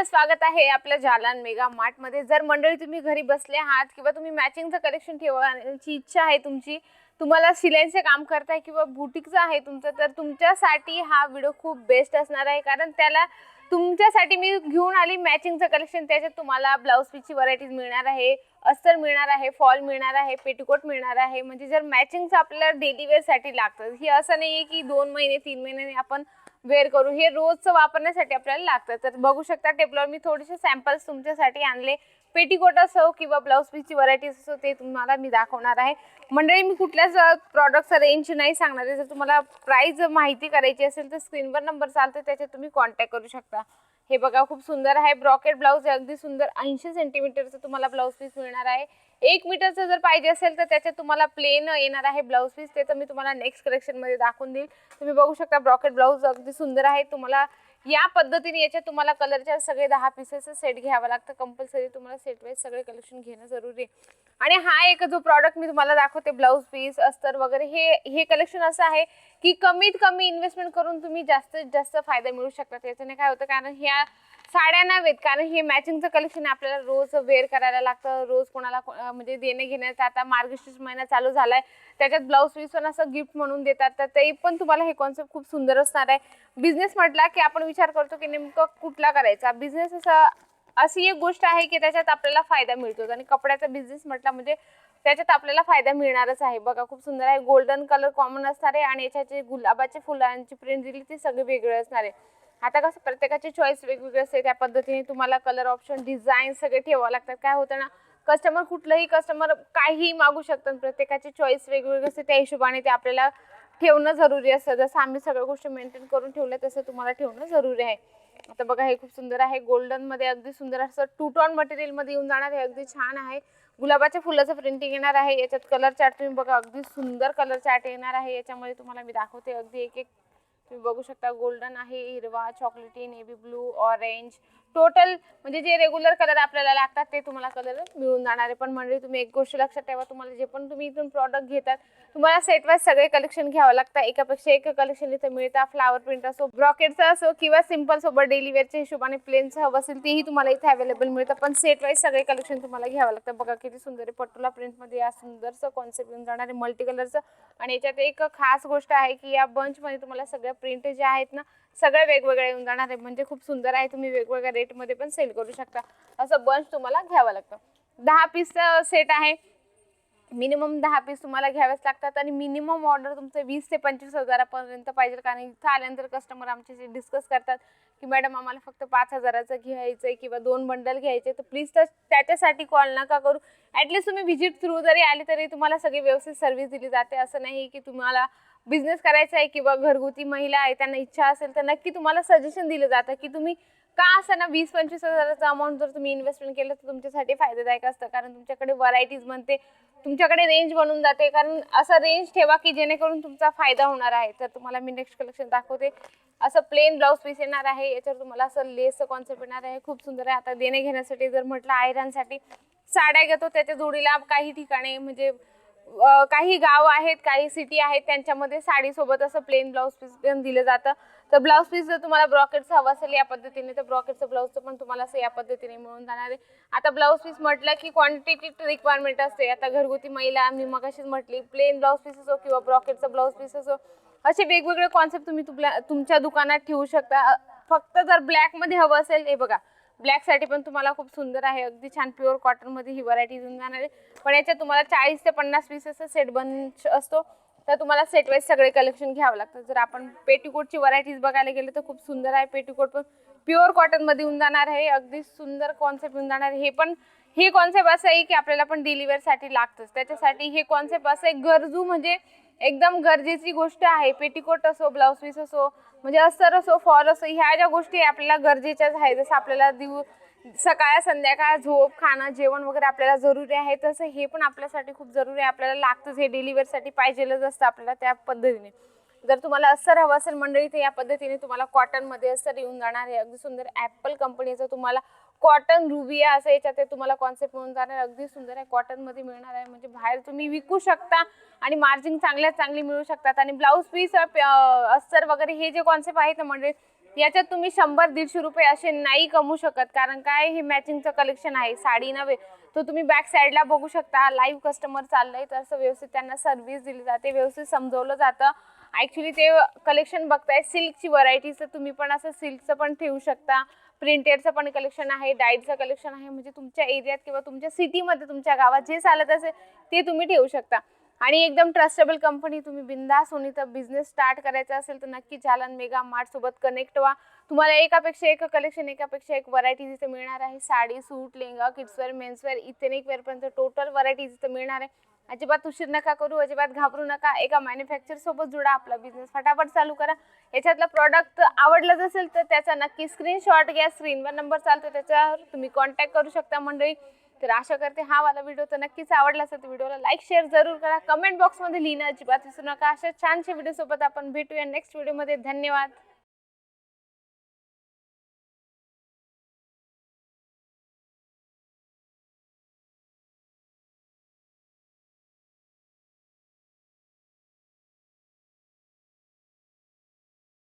आपलं स्वागत आहे आपल्या जालान मेगा मार्टमध्ये. जर मंडळी तुम्ही घरी बसले आहात किंवा तुम्ही मॅचिंगचं कलेक्शन ठेवण्याची इच्छा आहे तुमची तुम्हाला शिलाईचे काम करताय किंवा बुटीकचं आहे तुमचं तर तुमच्यासाठी हा व्हिडिओ खूप बेस्ट असणार आहे. कारण त्याला तुमच्यासाठी मी घेऊन आली मॅचिंगचं कलेक्शन त्याच्यात तुम्हाला ब्लाऊज पीसची व्हरायटीज मिळणार आहे अस्तर मिळणार आहे फॉल मिळणार आहे पेटीकोट मिळणार आहे. म्हणजे जर मॅचिंगचं आपल्याला डेली वेअरसाठी लागतं. हे असं नाही आहे की दोन महिने तीन महिने आपण वेअर करू हे रोजचं वापरण्यासाठी आपल्याला लागतं. तर बघू शकता टेबलवर मी थोडेसे सॅम्पल्स तुमच्यासाठी आणले. पेटीकोट असो किंवा ब्लाऊज पीसची व्हरायटीज असो ते तुम्हाला मी दाखवणार आहे. मंडळी मी कुठल्याच प्रॉडक्टचा रेंज नाही सांगणार आहे. जर तुम्हाला प्राईज माहिती करायची असेल तर स्क्रीनवर नंबर चालतो त्याच्यात तुम्ही कॉन्टॅक्ट करू शकता. हे बघा खूप सुंदर आहे. ब्रॉकेट ब्लाऊज अगदी सुंदर ऐंशी सेंटीमीटरचं तुम्हाला ब्लाऊज पीस मिळणार आहे. एक मीटरचं जर पाहिजे असेल तर त्याच्यात तुम्हाला प्लेन येणार आहे ब्लाऊज पीस ते तर मी तुम्हाला नेक्स्ट कलेक्शनमध्ये दाखवून देईल. तुम्ही बघू शकता ब्रॉकेट ब्लाऊज अगदी सुंदर आहे. तुम्हाला या पद्धतीने याच्यात तुम्हाला कलरच्या सगळे दहा पीसेसचं सेट घ्यावं लागतं. कंपल्सरी तुम्हाला सेट वाईज सगळे कलेक्शन घेणं जरुरी आहे. आणि हा एक जो प्रॉडक्ट मी तुम्हाला दाखवते ब्लाऊज पीस अस्तर वगैरे हे हे कलेक्शन असं आहे की कमीत कमी इन्व्हेस्टमेंट करून तुम्ही जास्तीत जास्त फायदा मिळू शकता. त्याच्याने काय होतं? कारण ह्या साड्या नव्हेत कारण हे मॅचिंगचं कलेक्शन आपल्याला रोज वेअर करायला लागतं रोज कोणाला को- म्हणजे देणे घेण्याचा आता मार्गशीर्ष महिना चालू झालाय. त्याच्यात ब्लाऊज पीस पण असं गिफ्ट म्हणून देतात. तर ते पण तुम्हाला हे कॉन्सेप्ट खूप सुंदर असणार आहे. बिझनेस म्हटला की आपण विचार करतो की नेमकं कुठला करायचा? बिझनेस असा अशी एक गोष्ट आहे की त्याच्यात आपल्याला फायदा मिळतो. आणि कपड्याचा बिझनेस म्हटला म्हणजे त्याच्यात आपल्याला फायदा मिळणारच आहे. बघा खूप सुंदर आहे. गोल्डन कलर कॉमन असणार आहे. आणि याच्याचे जे गुलाबाचे फुलांची प्रिंट दिली ती सगळे वेगळे असणार आहे. आता कसं प्रत्येकाची चॉईस वेगवेगळी असते त्या पद्धतीने तुम्हाला कलर ऑप्शन डिझाईन सगळे ठेवावं लागतात. काय होतं ना कस्टमर कुठलंही कस्टमर काहीही मागू शकतात प्रत्येकाची चॉईस वेगवेगळी असते त्या हिशोबाने ते आपल्याला ठेवणं जरुरी असतं. जसं आम्ही सगळ्या गोष्टी मेंटेन करून ठेवल्या तसं तुम्हाला ठेवणं जरुरी आहे. आता बघा हे खूप सुंदर आहे. गोल्डनमध्ये अगदी सुंदर असं टू टॉन मटेरियलमध्ये येऊन जाणार हे अगदी छान आहे. गुलाबाच्या फुलाचं प्रिंटिंग येणार आहे. याच्यात कलर चार्ट तुम्ही बघा अगदी सुंदर कलर चार्ट येणार आहे. याच्यामध्ये तुम्हाला मी दाखवते. अगदी एक एक तुम्ही बघू शकता गोल्डन आहे हिरवा चॉकलेटी नेव्ही ब्लू ऑरेंज टोटल म्हणजे जे रेग्युलर कलर आपल्याला लागतात ते तुम्हाला कलर मिळून जाणार आहे. पण म्हणजे तुम्ही एक गोष्ट लक्षात ठेवा तुम्हाला जे पण तुम्ही इथून प्रॉडक्ट घेतात तुम्हाला सेट वाईज सगळे कलेक्शन घ्यावं लागतं. एकापेक्षा एक कलेक्शन इथं मिळतं. फ्लावर प्रिंट असो ब्रॉकेटचं असो किंवा सिंपल सोबत डेली वेअरच्या हिशोबाने प्लेनचं हवं असेल तेही तुम्हाला इथे अवेलेबल मिळतं. पण सेट वाईज सगळे कलेक्शन तुम्हाला घ्यावं लागतं. बघा किती सुंदर आहे. पटोला प्रिंटमध्ये या सुंदरचं कॉन्सेप्ट येऊन जाणार आहे. मल्टी कलरचं आणि याच्यात एक खास गोष्ट आहे की या बंचमध्ये तुम्हाला सगळ्या प्रिंट ज्या आहेत ना सगळे वेगवेगळे येऊन जाणार आहे. म्हणजे खूप सुंदर आहे. तुम्ही वेगवेगळ्या रेटमध्ये पण सेल करू शकता. असं बंच तुम्हाला घ्यावं लागतं. दहा पीसचं सेट आहे. मिनिमम दहा पीस तुम्हाला घ्यावेच लागतात आणि मिनिमम ऑर्डर तुमचं वीस ते पंचवीस हजारापर्यंत पाहिजे. कारण इथं आल्यानंतर कस्टमर आमच्याशी डिस्कस करतात की मॅडम आम्हाला फक्त पाच हजाराचं घ्यायचं आहे किंवा दोन बंडल घ्यायचे तर प्लीज तर त्याच्यासाठी कॉल नका करू. ॲटलीस्ट तुम्ही व्हिजिट थ्रू जरी आली तरी तुम्हाला सगळी व्यवस्थित सर्व्हिस दिली जाते. असं नाही की तुम्हाला बिझनेस करायचा आहे किंवा घरगुती महिला आहे त्यांना इच्छा असेल तर नक्की तुम्हाला सजेशन दिलं जातं की तुम्ही का असं ना वीस पंचवीस हजाराचा अमाऊंट जर तुम्ही इन्व्हेस्टमेंट केलं तर तुमच्यासाठी फायदेदायक असतं. कारण तुमच्याकडे व्हरायटीज बनते तुमच्याकडे रेंज बनून जाते. कारण असं रेंज ठेवा की जेणेकरून तुमचा फायदा होणार आहे. तर तुम्हाला मी नेक्स्ट कलेक्शन दाखवते. असं प्लेन ब्लाऊज पीस येणार आहे. याच्यावर तुम्हाला असं लेसचं कॉन्सेप्ट येणार आहे. खूप सुंदर आहे. आता देणे घेण्यासाठी जर म्हटलं आयरनसाठी साड्या घेतो. त्याच्या जोडीला काही ठिकाणी म्हणजे काही गाव आहेत काही सिटी आहेत त्यांच्यामध्ये साडीसोबत असं प्लेन ब्लाऊज पीस पण दिलं जातं. तर ब्लाऊज पीस जर तुम्हाला ब्रॉकेटचं हवं असेल या पद्धतीने तर ब्रॉकेटचं ब्लाऊजचं पण तुम्हाला असं या पद्धतीने मिळून जाणार आहे. आता ब्लाऊज पीस म्हटलं की क्वांटिटी रिक्वायरमेंट असते. आता घरगुती महिला मी मगाशीच म्हटली प्लेन ब्लाऊज पीस असो किंवा ब्रॉकेटचं ब्लाऊज पीस असो असे वेगवेगळे कॉन्सेप्ट तुम्ही तुमल्या तुमच्या दुकानात ठेवू शकता. फक्त जर ब्लॅकमध्ये हवं असेल हे बघा ब्लॅकसाठी पण तुम्हाला खूप सुंदर आहे. अगदी छान प्युअर कॉटनमध्ये ही व्हरायटी येऊन जाणार आहे. पण याच्यात तुम्हाला चाळीस ते पन्नास पीसेसचा सेट बन असतो. तर तुम्हाला सेट वाईज सगळे कलेक्शन घ्यावं लागतं. जर आपण पेटीकोटची व्हरायटीज बघायला गेलो तर खूप सुंदर आहे पेटीकोट पण. प्युअर कॉटनमध्ये येऊन जाणार आहे. अगदी सुंदर कॉन्सेप्ट येऊन जाणार हे पण हे कॉन्सेप्ट असं आहे की आपल्याला पण डिलिव्हरीसाठी लागतंच. त्याच्यासाठी हे कॉन्सेप्ट असं आहे गरजू म्हणजे एकदम गरजेची गोष्ट आहे. पेटीकोट असो ब्लाऊज पीस असो म्हणजे अस्तर असो फॉल असो ह्या ज्या गोष्टी आपल्याला गरजेच्याच आहे जसं आपल्याला दिव सकाळ संध्याकाळ झोप खाणं जेवण वगैरे आपल्याला जरुरी आहे. तसं हे पण आपल्यासाठी खूप जरुरी आहे. आपल्याला लागतंच हे डिलिव्हरीसाठी पाहिजेलच असतं आपल्याला त्या पद्धतीने. जर तुम्हाला अस्तर हवं असेल मंडळी तर या पद्धतीने तुम्हाला कॉटनमध्ये अस्तर येऊन जाणार आहे. अगदी सुंदर ॲपल कंपनीचं तुम्हाला कॉटन रुबिया असं याच्यात ते तुम्हाला कॉन्सेप्ट मिळून जाणार आहे. अगदी सुंदर आहे. कॉटनमध्ये मिळणार आहे. म्हणजे बाहेर तुम्ही विकू शकता आणि मार्जिन चांगल्यात चांगली मिळू शकतात. आणि ब्लाऊज पीस अस्तर वगैरे हे जे कॉन्सेप्ट आहेत ना मंडळी याच्यात तुम्ही शंभर दीडशे रुपये असे नाही कमवू शकत कारण काय हे मॅचिंगचं कलेक्शन आहे साडी नव्हे. तो तुम्ही बॅक साईडला बघू शकता लाईव्ह कस्टमर चाललंय तर असं व्यवस्थित त्यांना सर्व्हिस दिली जाते व्यवस्थित समजवलं जातं. ॲक्च्युली ते कलेक्शन बघताय सिल्कची व्हरायटीज तर तुम्ही पण असं सिल्कचं पण ठेवू शकता. प्रिंटेडचं पण कलेक्शन आहे डाईटचं कलेक्शन आहे म्हणजे तुमच्या एरियात किंवा तुमच्या सिटीमध्ये तुमच्या गावात जे चालत असेल ते तुम्ही ठेवू शकता. आणि एकदम ट्रस्टेबल कंपनी तुम्ही बिंदास होऊन तर बिझनेस स्टार्ट करायचा असेल तर नक्की जालन मेगा मार्ट सोबत कनेक्ट व्हा. तुम्हाला एकापेक्षा एक कलेक्शन एकापेक्षा एक व्हरायटी तिथे मिळणार आहे. Sari suit lehenga kidswear menswear एक वेअरपर्यंत टोटल व्हरायटी तिथे मिळणार आहे. अजिबात उशीर नका करू अजिबात घाबरू नका. एका मॅन्युफॅक्चर सोबत जुडा आपला बिझनेस फटाफट चालू करा. याच्यातलं प्रॉडक्ट आवडलंच असेल तर त्याचा नक्की स्क्रीनशॉट घ्या. स्क्रीनवर नंबर चालतो त्याच्यावर तुम्ही कॉन्टॅक्ट करू शकता मंडळी. तर आशा करते हा वाला व्हिडिओ तर नक्कीच आवडला असेल तर व्हिडिओला लाईक शेअर जरूर करा. कमेंट बॉक्समध्ये लिहिणं अजिबात विसरू नका. अशा छानशा व्हिडिओसोबत आपण भेटूया नेक्स्ट व्हिडिओमध्ये धन्यवाद.